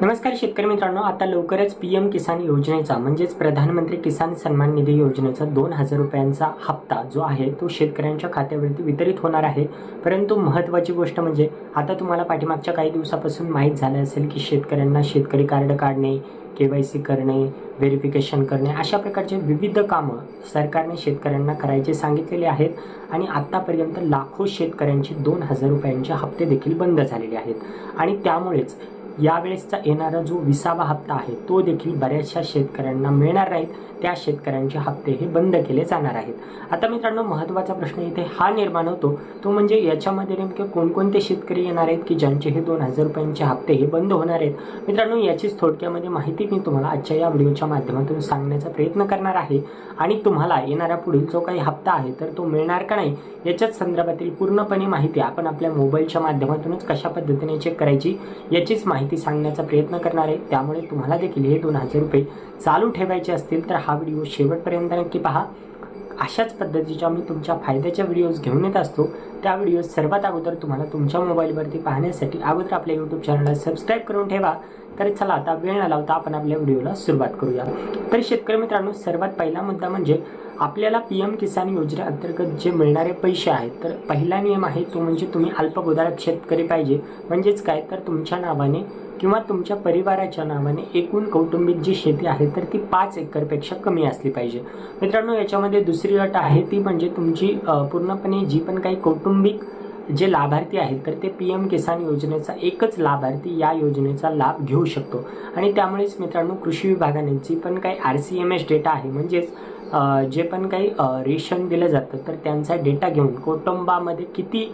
नमस्कार शेतकरी मित्रांनो आता लवकरच पी एम किसान योजनेचा म्हणजेच प्रधानमंत्री किसान सन्मान निधी योजनेचा दोन हजार रुपयांचा हप्ता जो आहे तो शेतकऱ्यांच्या खात्यावरती वितरित होणार आहे. परंतु महत्त्वाची गोष्ट म्हणजे आता तुम्हाला पाठीमागच्या काही दिवसापासून माहीत झालं असेल की शेतकऱ्यांना शेतकरी कार्ड काढणे के वाय सी करणे व्हेरिफिकेशन करणे अशा प्रकारचे विविध कामं सरकारने शेतकऱ्यांना करायचे सांगितलेले आहेत आणि आत्तापर्यंत लाखो शेतकऱ्यांचे दोन हजार रुपयांचे हप्ते देखील बंद झालेले आहेत. आणि त्यामुळेच यावेळेसचा येणारा जो विसावा हप्ता आहे तो देखील बऱ्याचशा शेतकऱ्यांना मिळणार नाहीत. त्या शेतकऱ्यांचे हप्ते हे बंद केले जाणार आहेत. आता मित्रांनो महत्त्वाचा प्रश्न इथे हा निर्माण होतो. तो म्हणजे याच्यामध्ये नेमके कोणकोणते शेतकरी येणार आहेत की ज्यांचे हे दोन हजार रुपयांचे हप्ते हे बंद होणार आहेत? मित्रांनो याचीच थोडक्यामध्ये माहिती मी तुम्हाला आजच्या या व्हिडिओच्या माध्यमातून सांगण्याचा प्रयत्न करणार आहे. आणि तुम्हाला येणारा पुढील जो काही हप्ता आहे तर तो मिळणार का नाही याच्याच संदर्भातील पूर्णपणे माहिती आपण आपल्या मोबाईलच्या माध्यमातूनच कशा पद्धतीने चेक करायची याचीच माहिती माहिती सांगण्याचा प्रयत्न करणार आहे. त्यामुळे तुम्हाला देखील हे दोन हजार रुपये चालू ठेवायचे असतील तर हा व्हिडिओ शेवटपर्यंत नक्की पहा. अशाच पद्धतीच्या मी तुमच्या फायद्याच्या व्हिडिओज घेऊन येत असतो. त्या व्हिडिओज सर्वात अगोदर तुम्हाला तुमच्या मोबाईलवरती पाहण्यासाठी अगोदर आपल्या यूट्यूब चॅनलला सबस्क्राईब करून ठेवा. तर चला आता वेळ न लावता आपण आपल्या व्हिडिओला सुरुवात करूया. तर शेतकरी मित्रांनो सर्वात पहिला मुद्दा म्हणजे आपल्याला पी एम किसान योजनेअंतर्गत जे मिळणारे पैसे आहेत तर पहिला नियम आहे तो म्हणजे तुम्ही अल्पभूधारक शेतकरी पाहिजे. म्हणजेच काय? तर तुमच्या नावाने किंवा तुमच्या परिवाराच्या नावाने एकूण कौटुंबिक जी शेती आहे तर ती पाच एकरपेक्षा कमी असली पाहिजे. मित्रांनो याच्यामध्ये दुसरी अट आहे ती म्हणजे तुमची पूर्णपणे जी पण काही कौटुंबिक जे लाभार्थी आहेत तर ते पी एम किसान योजनेचा एकच लाभार्थी या योजनेचा लाभ घेऊ शकतो. आणि त्यामुळेच मित्रांनो कृषी विभागाने जी पण काही R C M S data आहे. म्हणजेच जे पण काही रेशन दिलं जातं तर त्यांचा डेटा घेऊन कुटुंबामध्ये किती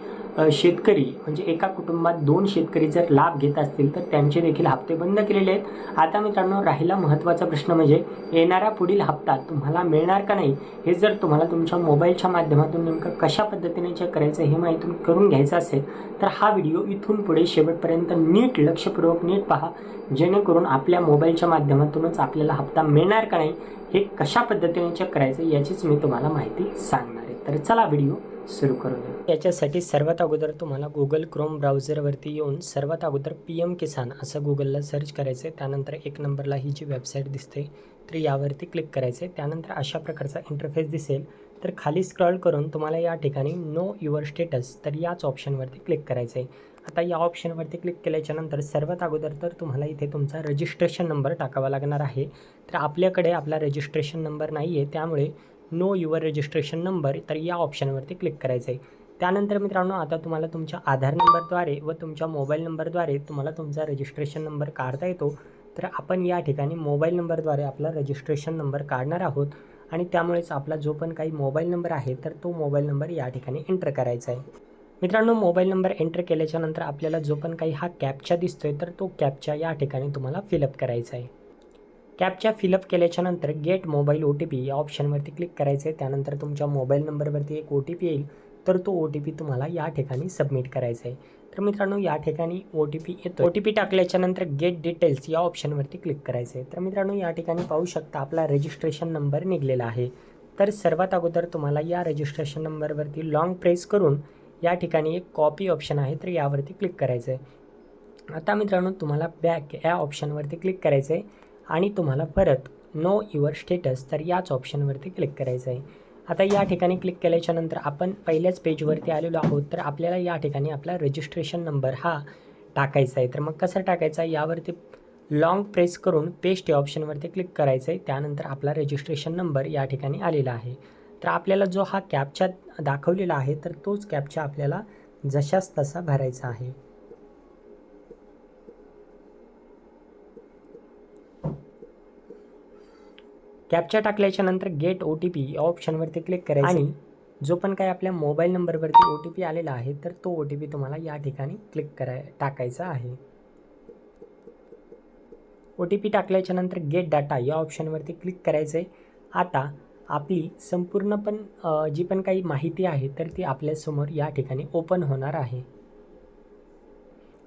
शेतकरी म्हणजे एका कुटुंबात दोन शेतकरी जर लाभ घेत असतील तर त्यांचे देखील हप्ते बंद केलेले आहेत. आता मित्रांनो राहिला महत्त्वाचा प्रश्न म्हणजे येणारा पुढील हप्ता तुम्हाला मिळणार का नाही? हे जर तुम्हाला तुमच्या मोबाईलच्या माध्यमातून नेमकं कशा पद्धतीने चेक करायचं हे माहिती करून घ्यायचं असेल तर हा व्हिडिओ इथून पुढे शेवटपर्यंत नीट लक्षपूर्वक नीट पहा. जेणेकरून आपल्या मोबाईलच्या माध्यमातूनच आपल्याला हप्ता मिळणार का नाही हे कशा पद्धतीने चेक करायचं याचीच मी तुम्हाला माहिती सांगणार आहे. तर चला व्हिडिओ सुरू करूया याच्यासाठी सर्वात अगोदर तुम्हाला गुगल क्रोम ब्राउझरवरती येऊन सर्वात अगोदर पी एम किसान असं गुगलला सर्च करायचं आहे त्यानंतर एक नंबरला ही जी वेबसाईट दिसते तर यावरती क्लिक करायचं आहे त्यानंतर अशा प्रकारचा इंटरफेस दिसेल. तर खाली स्क्रॉल करून तुम्हाला या ठिकाणी नो युअर स्टेटस तर याच ऑप्शनवरती क्लिक करायचं आहे आता या ऑप्शनवरती क्लिक केल्याच्यानंतर सर्वात अगोदर तर तुम्हाला इथे तुमचा रजिस्ट्रेशन नंबर टाकावा लागणार आहे. तर आपल्याकडे आपला रजिस्ट्रेशन नंबर नाही आहे त्यामुळे नो युअर रजिस्ट्रेशन नंबर तर या ऑप्शनवरती क्लिक करायचं आहे त्यानंतर मित्रांनो आता तुम्हाला तुमच्या आधार नंबरद्वारे व तुमच्या मोबाईल नंबरद्वारे तुम्हाला तुमचा रजिस्ट्रेशन नंबर काढता येतो. तर आपण या ठिकाणी मोबाईल नंबरद्वारे आपला रजिस्ट्रेशन नंबर काढणार आहोत. आणि त्यामुळेच आपला जो पण काही मोबाईल नंबर आहे तर तो मोबाईल नंबर या ठिकाणी एंटर करायचा आहे मित्रांनो मोबाईल नंबर एंटर केल्याच्यानंतर आपल्याला जो पण काही हा कॅपचा दिसतोय तर तो कॅपचा या ठिकाणी तुम्हाला फिलअप करायचा आहे कॅपच्या फिलअप केल्याच्यानंतर get mobile O T P या ऑप्शनवरती क्लिक करायचं आहे त्यानंतर तुमच्या मोबाईल नंबरवरती एक ओ टी पी येईल. तर तो ओ टी पी तुम्हाला या ठिकाणी सबमिट करायचा आहे तर मित्रांनो या ठिकाणी ओ टी पी येतो ओ टी पी टाकल्याच्यानंतर गेट डिटेल्स या ऑप्शनवरती क्लिक करायचं आहे तर मित्रांनो या ठिकाणी पाहू शकता आपला रजिस्ट्रेशन नंबर निघलेला आहे. तर सर्वात अगोदर तुम्हाला या रजिस्ट्रेशन नंबरवरती लॉंग प्रेस करून या ठिकाणी एक कॉपी ऑप्शन आहे तर यावरती क्लिक करायचं आहे आता मित्रांनो तुम्हाला बॅक या ऑप्शनवरती क्लिक करायचं आहे आणि तुम्हाला परत नो युअर स्टेटस तर याच ऑप्शनवरती क्लिक करायचं आहे आता या ठिकाणी क्लिक केल्याच्यानंतर आपण पहिल्याच पेजवरती आलेलो आहोत तर आपल्याला या ठिकाणी आपला रजिस्ट्रेशन नंबर हा टाकायचा आहे तर मग कसं टाकायचा? आहे यावरती लॉंग प्रेस करून पेस्ट या ऑप्शनवरती क्लिक करायचं आहे त्यानंतर आपला रजिस्ट्रेशन नंबर या ठिकाणी आलेला आहे. तर आपल्याला जो हा कॅपचा दाखवलेला आहे तर तोच कॅपचा आपल्याला जशाच तसा भरायचा आहे. कॅपचा टाकल्याच्या नंतर गेट ओ टी पी या ऑप्शनवरती क्लिक करायचं. आणि जो पण काही आपल्या मोबाईल नंबरवरती ओ टी पी आलेला आहे तर तो ओ टी पी तुम्हाला या ठिकाणी क्लिक कराय टाकायचा आहे. ओ टी पी टाकल्याच्या नंतर गेट डाटा या ऑप्शनवरती क्लिक करायचं आहे आता आपली संपूर्ण पण जी पण काही माहिती आहे तर ती आपल्यासमोर या ठिकाणी ओपन होणार आहे.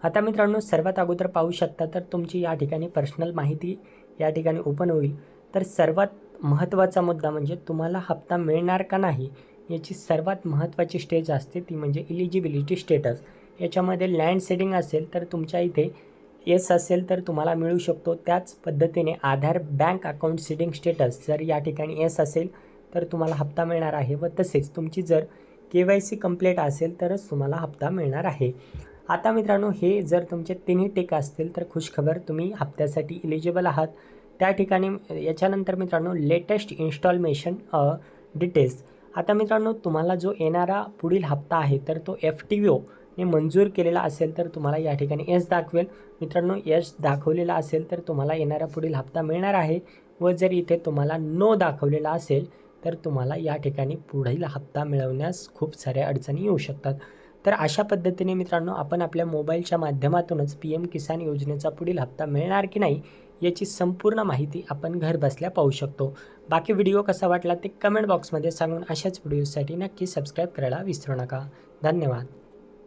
आता मित्रांनो सर्वात अगोदर पाहू शकता तर तुमची या ठिकाणी पर्सनल माहिती या ठिकाणी ओपन होईल. तर सर्वात महत्त्वाचा मुद्दा म्हणजे तुम्हाला हप्ता मिळणार का नाही याची सर्वात महत्त्वाची स्टेज असते ती म्हणजे इलिजिबिलिटी स्टेटस याच्यामध्ये लँड सेडिंग असेल तर तुमच्या इथे येस असेल तर तुम्हाला मिळू शकतो. त्याच पद्धतीने Aadhaar bank account seeding status जर या ठिकाणी येस असेल तर तुम्हाला हप्ता मिळणार आहे व तसेच तुमची जर के वाय सी कंप्लीट असेल तरच तुम्हाला हप्ता मिळणार आहे. आता मित्रांनो हे जर तुमचे तिन्ही टेक असतील तर खुशखबर तुम्ही हप्त्यासाठी इलिजिबल आहात. त्या ठिकाणी याच्यानंतर मित्रांनो लेटेस्ट इन्स्टॉलमेशन डिटेल्स आता मित्रांनो तुम्हाला जो येणारा पुढील हप्ता आहे तर तो एफ टी ओ ने मंजूर केलेला असेल तर तुम्हाला या ठिकाणी यश दाखवेल. मित्रांनो यश दाखवलेला असेल तर तुम्हाला येणारा पुढील हप्ता मिळणार आहे. व जर इथे तुम्हाला नो दाखवलेला असेल तर तुम्हाला या ठिकाणी पुढील हप्ता मिळवण्यास खूप साऱ्या अडचणी येऊ शकतात. तर अशा पद्धतीने मित्रांनो आपण आपल्या मोबाईलच्या माध्यमातूनच पी एम किसान योजनेचा पुढील हप्ता मिळणार की नाही याची संपूर्ण माहिती आपण घरबसल्या पाहू शकतो. बाकी व्हिडिओ कसा वाटला ते कमेंट बॉक्समध्ये सांगून अशाच व्हिडिओसाठी नक्की सबस्क्राईब करायला विसरू नका. धन्यवाद.